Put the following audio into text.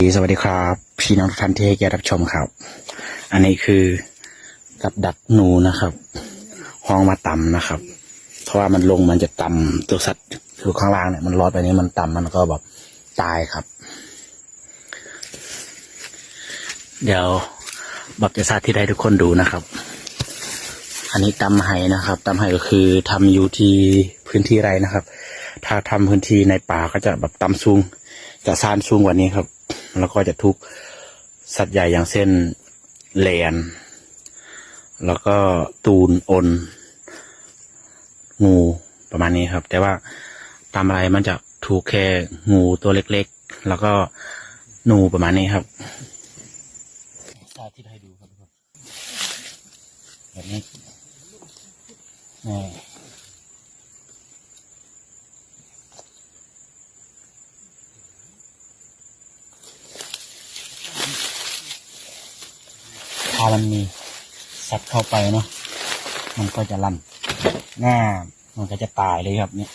สวัสดีครับ พี่น้องทุกท่านที่ให้เกียรติรับชมครับ อันนี้คือกับดักหนูนะครับ ห้องมาต่ำนะครับ เพราะว่ามันลงมันจะต่ำตัวสัตว์อยู่ข้างล่างเนี่ยมันรอดไปนี้มันต่ำมันก็แบบตายครับ เดี๋ยวบับจะสาธิตให้ทุกคนดูนะครับ อันนี้ตำไห้นะครับตำไห้ก็คือทำอยู่ที่พื้นที่ไรนะครับ ถ้าทำพื้นที่ในป่าก็จะแบบตำสูงจะซานสูงกว่านี้ครับ แล้วก็จะทุกสัตว์ใหญ่อย่างเช่นแลน แล้วก็ตูนอนงูประมาณนี้ครับ แต่ว่าตามอะไรมันจะถูกแค่งูตัวเล็กๆ แล้วก็หนูประมาณนี้ครับสาธิตให้ดูครับทุกคนแบบนี้ ถ้ามันมีซัดเข้าไปเนาะมันก็จะลั่นหน้ามันก็จะตายเลยครับเนี่ย